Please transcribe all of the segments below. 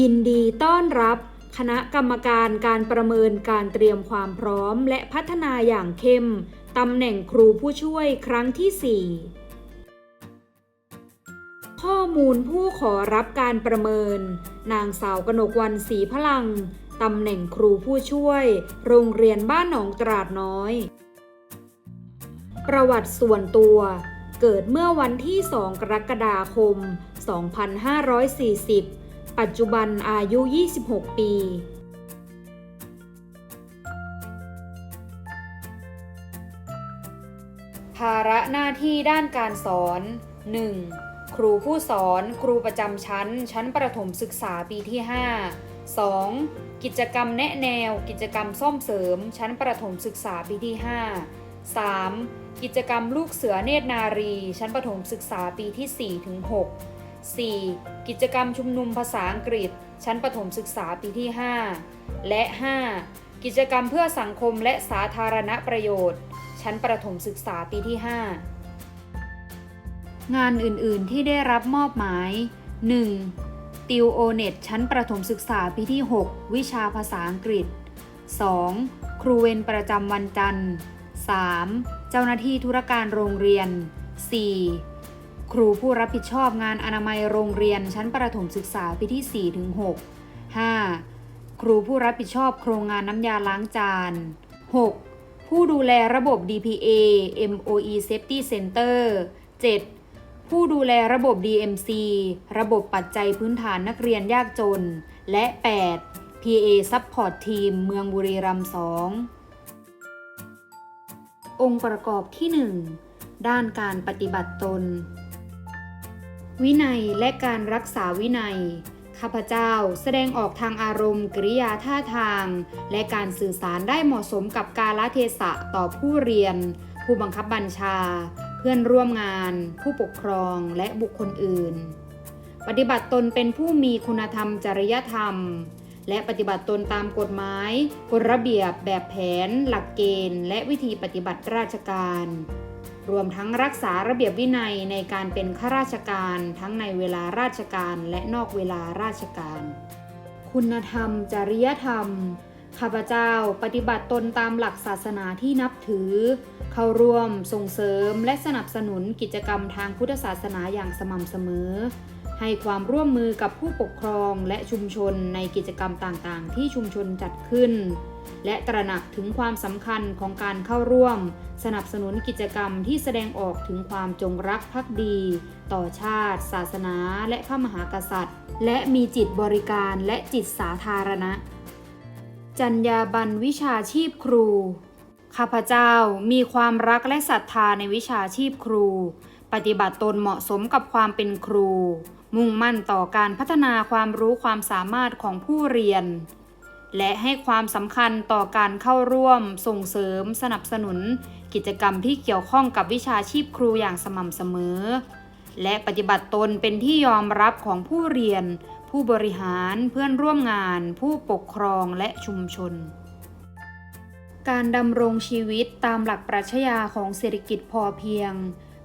ยินดีต้อนรับคณะกรรมการการประเมินการเตรียมความพร้อมและพัฒนาอย่างเข้มตำแหน่งครูผู้ช่วยครั้งที่ 4 ข้อมูลผู้ขอรับการประเมิน นางสาวกนกวันศรีพลัง ตำแหน่งครูผู้ช่วย โรงเรียนบ้านหนองตราดน้อย ประวัติส่วนตัว เกิดเมื่อวันที่ 2 กรกฎาคม 2540 ปัจจุบันอายุ 26 ปี ภาระหน้าที่ด้านการสอน 1. ครูผู้สอน ครูประจำชั้น ชั้นประถมศึกษาปีที่ 5 2. กิจกรรมแนะแนว กิจกรรมซ่อมเสริม ชั้นประถมศึกษาปีที่ 5 3. กิจกรรมลูกเสือเนตรนารี ชั้นประถมศึกษาปีที่4ถึง6 4. กิจกรรมชุมนุมภาษาอังกฤษ ชั้นประถมศึกษาปีที่ 5 และ 5. กิจกรรมเพื่อสังคมและสาธารณประโยชน์ ชั้นประถมศึกษาปีที่ 5 งานอื่น ๆ ที่ได้รับมอบหมาย 1. ติวโอเน็ตชั้นประถมศึกษาปีที่ 6 วิชาภาษาอังกฤษ 2. ครูเวรประจำวันจันทร์ 3. เจ้าหน้าที่ธุรการโรงเรียน 4. ครูผู้รับผิดชอบงานอนามัยโรงเรียนชั้นประถมศึกษาปีที่ 4 ถึง 6 5. ครูผู้รับผิดชอบโครงงานน้ำยาล้างจาน 6. ผู้ดูแลระบบ DPA MOE Safety Center 7. ผู้ดูแลระบบ DMC ระบบปัจจัยพื้นฐานนักเรียนยากจน และ 8. PA Support Team เมืองบุรีรัมย์2องค์ประกอบที่ 1 ด้านการปฏิบัติตน วินัยและการรักษาวินัย ข้าพเจ้าแสดงออกทางอารมณ์กริยาท่าทาง และการสื่อสารได้เหมาะสมกับกาลเทศะต่อผู้เรียน ผู้บังคับบัญชา เพื่อนร่วมงาน ผู้ปกครองและบุคคลอื่น ปฏิบัติตนเป็นผู้มีคุณธรรมจริยธรรม และปฏิบัติตนตามกฎหมายกฎระเบียบแบบแผน หลักเกณฑ์ และวิธีปฏิบัติราชการ รวมทั้งรักษาระเบียบวินัยในการเป็นข้าราชการ ทั้งในเวลาราชการและนอกเวลาราชการ คุณธรรม จริยธรรม ข้าพเจ้าปฏิบัติตนตามหลักศาสนาที่นับถือ เข้าร่วมส่งเสริมและสนับสนุนกิจกรรมทางพุทธศาสนาอย่างสม่ำเสมอ ให้ความร่วมมือกับผู้ปกครองและชุมชนในกิจกรรมต่างๆ ที่ชุมชนจัดขึ้น และตระหนักถึงความสำคัญของการเข้าร่วม สนับสนุนกิจกรรมที่แสดงออกถึงความจงรักภักดี ต่อชาติ ศาสนา และพระมหากษัตริย์ และมีจิตบริการและจิตสาธารณะจรรยาบรรณวิชาชีพครู ข้าพเจ้ามีความรักและศรัทธาในวิชาชีพครู ปฏิบัติตนเหมาะสมกับความเป็นครู มุ่งมั่นต่อการพัฒนาความรู้ความสามารถของผู้เรียน และให้ความสำคัญต่อการเข้าร่วม ส่งเสริม สนับสนุน กิจกรรมที่เกี่ยวข้องกับวิชาชีพครูอย่างสม่ำเสมอ และปฏิบัติตนเป็นที่ยอมรับของผู้เรียน ผู้บริหารเพื่อนร่วมงาน ผู้ปกครองและชุมชนการดำรงชีวิตตามหลักปรัชญาของเศรษฐกิจพอเพียง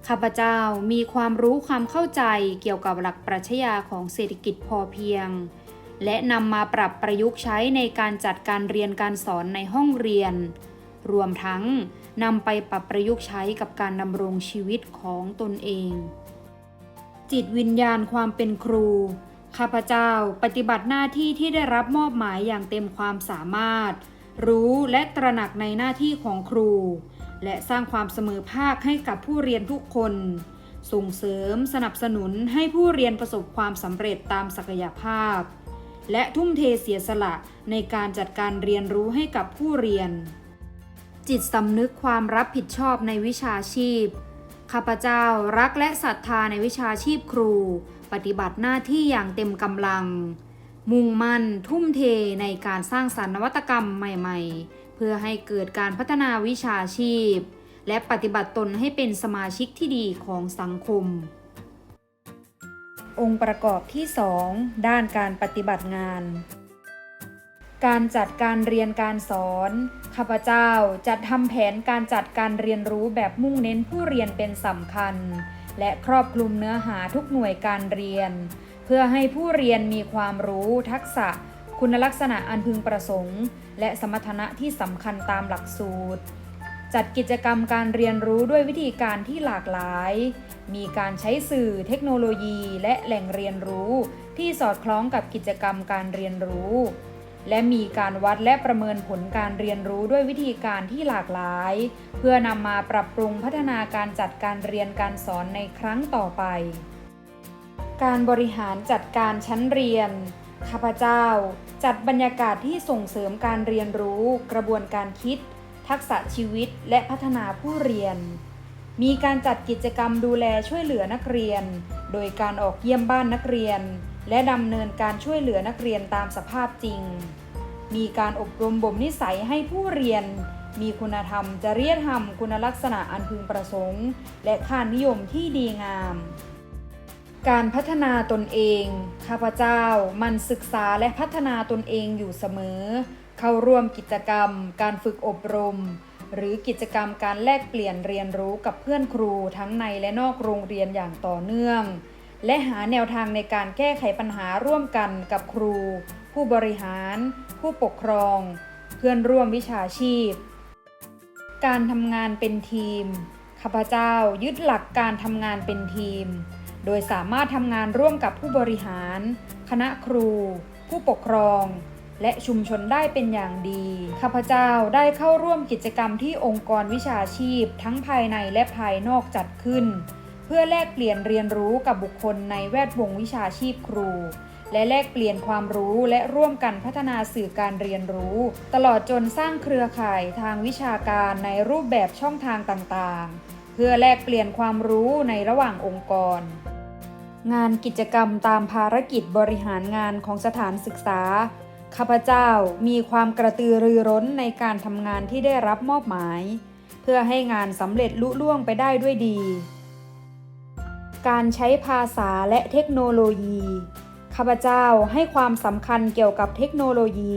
ข้าพเจ้ามีความรู้ความเข้าใจเกี่ยวกับหลักปรัชญาของเศรษฐกิจพอเพียง และนำมาปรับประยุกต์ใช้ในการจัดการเรียนการสอนในห้องเรียน รวมทั้งนำไปปรับประยุกต์ใช้กับการดำรงชีวิตของตนเอง จิตวิญญาณความเป็นครู ข้าพเจ้าปฏิบัติหน้าที่ที่ได้รับมอบหมายอย่างเต็มความสามารถ รู้และตระหนักในหน้าที่ของครู และสร้างความเสมอภาคให้กับผู้เรียนทุกคน ส่งเสริมสนับสนุนให้ผู้เรียนประสบความสำเร็จตามศักยภาพ และทุ่มเทเสียสละในการจัดการเรียนรู้ให้กับผู้เรียน จิตสำนึกความรับผิดชอบในวิชาชีพ ข้าพเจ้ารักและศรัทธาในวิชาชีพครู ปฏิบัติหน้าที่อย่างเต็มกำลัง มุ่งมั่นทุ่มเทในการสร้างสรรค์นวัตกรรมใหม่ ๆ พื่อให้เกิดการพัฒนาวิชาชีพ และปฏิบัติตนให้เป็นสมาชิกที่ดีของสังคม องค์ประกอบที่ 2 ด้านการปฏิบัติงาน การจัดการเรียนการสอน ข้าพเจ้าจัดทำแผนการจัดการเรียนรู้แบบมุ่งเน้นผู้เรียนเป็นสำคัญ และครอบคลุมเนื้อหาทุกหน่วยการเรียน เพื่อให้ผู้เรียนมีความรู้ทักษะ คุณลักษณะอันพึงประสงค์ และสมรรถนะที่สำคัญตามหลักสูตร จัดกิจกรรมการเรียนรู้ด้วยวิธีการที่หลากหลาย มีการใช้สื่อเทคโนโลยี และแหล่งเรียนรู้ที่สอดคล้องกับกิจกรรมการเรียนรู้ และมีการวัดและประเมินผลการเรียนรู้ด้วยวิธีการที่หลากหลาย เพื่อนำมาปรับปรุงพัฒนาการจัดการเรียนการสอนในครั้งต่อไป การบริหารจัดการชั้นเรียน ข้าพเจ้าจัดบรรยากาศที่ส่งเสริมการเรียนรู้ กระบวนการคิด ทักษะชีวิตและพัฒนาผู้เรียน มีการจัดกิจกรรมดูแลช่วยเหลือนักเรียน โดยการออกเยี่ยมบ้านนักเรียน และดำเนินการช่วยเหลือนักเรียนตามสภาพจริง มีการอบรมบ่มนิสัยให้ผู้เรียน มีคุณธรรมจริยธรรม คุณลักษณะอันพึงประสงค์ และค่านิยมที่ดีงาม การพัฒนาตนเอง ข้าพเจ้ามันศึกษาและพัฒนาตนเองอยู่เสมอ เข้าร่วมกิจกรรม การฝึกอบรม หรือกิจกรรมการแลกเปลี่ยนเรียนรู้กับเพื่อนครูทั้งในและนอกโรงเรียนอย่างต่อเนื่อง และหาแนวทางในการแก้ไขปัญหาร่วมกันกับครู ผู้บริหาร ผู้ปกครอง เพื่อนร่วมวิชาชีพ การทำงานเป็นทีม ข้าพเจ้ายึดหลักการทำงานเป็นทีม ยสามารถทำงานร่วมกับผู้บริหาร คณะครู ผู้ปกครอง และชุมชนได้เป็นอย่างดี ข้าพเจ้าได้เข้าร่วมกิจกรรมที่องค์กรวิชาชีพ ทั้งภายในและภายนอกจัดขึ้น เพื่อแลกเปลี่ยนเรียนรู้กับบุคคลในแวดวงวิชาชีพครู และแลกเปลี่ยนความรู้และร่วมกันพัฒนาสื่อการเรียนรู้ ตลอดจนสร้างเครือข่ายทางวิชาการในรูปแบบช่องทางต่างๆเพื่อแลกเปลี่ยนความรู้ในระหว่างองค์กร งานกิจกรรมตามภารกิจบริหารงานของสถานศึกษา ข้าพเจ้ามีความกระตือรือร้นในการทำงานที่ได้รับมอบหมาย เพื่อให้งานสำเร็จลุล่วงไปได้ด้วยดี การใช้ภาษาและเทคโนโลยี ข้าพเจ้าให้ความสำคัญเกี่ยวกับเทคโนโลยี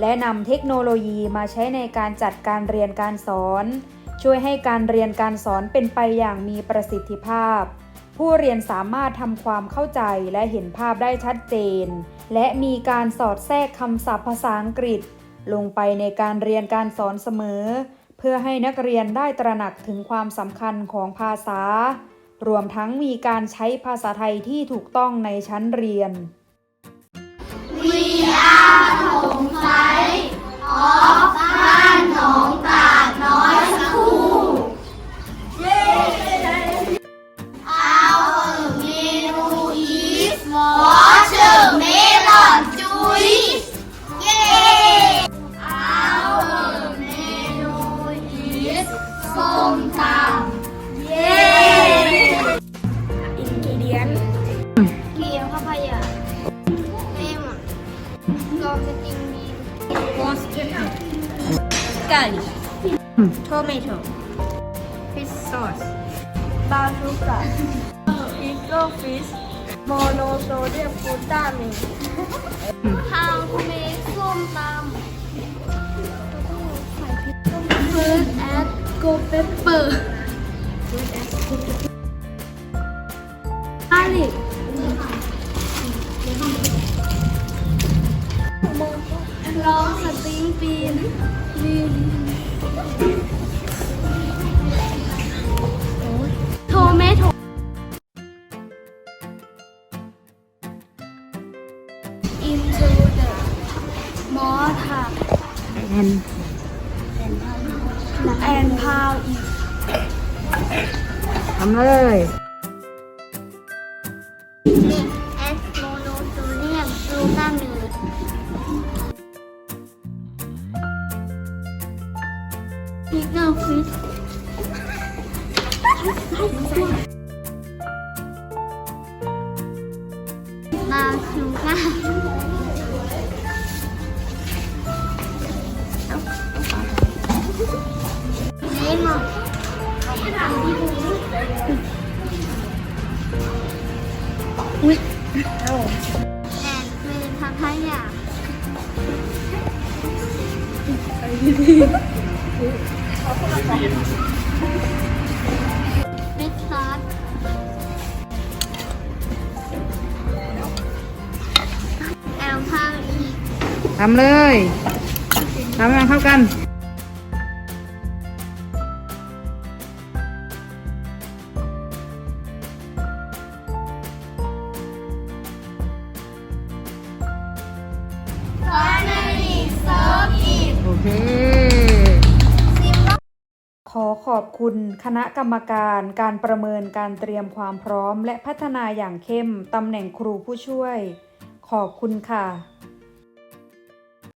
และนำเทคโนโลยีมาใช้ในการจัดการเรียนการสอน ช่วยให้การเรียนการสอนเป็นไปอย่างมีประสิทธิภาพ ผู้เรียนสามารถทำความเข้าใจและเห็นภาพได้ชัดเจน และมีการสอดแทรกคำศัพท์ภาษาอังกฤษ ลงไปในการเรียนการสอนเสมอ เพื่อให้นักเรียนได้ตระหนักถึงความสำคัญของภาษา รวมทั้งมีการใช้ภาษาไทยที่ถูกต้องในชั้นเรียน Watermelon ขยาเอมลองสติงบีนบอสเกนกลิโทเมโตฟิชซอสบาซูกาอีโกฟิชโมโนโซเดียมกูต้ามินฮาวทูเมส้มตำไข่พิกต้มเพร์ดแอดโกเปเปอร์ and and pound it ทำเลย add monosodium glutamate pickle fish บ Emma. Ui. Đâu? Nè, mình thằng thấy à? Big shot. Em ทำเลยทำให้มันเข้ากัน ขอขอบคุณคณะกรรมการการประเมินการเตรียมความพร้อม และพัฒนาอย่างเข้มตำแหน่งครูผู้ช่วย ขอบคุณค่ะ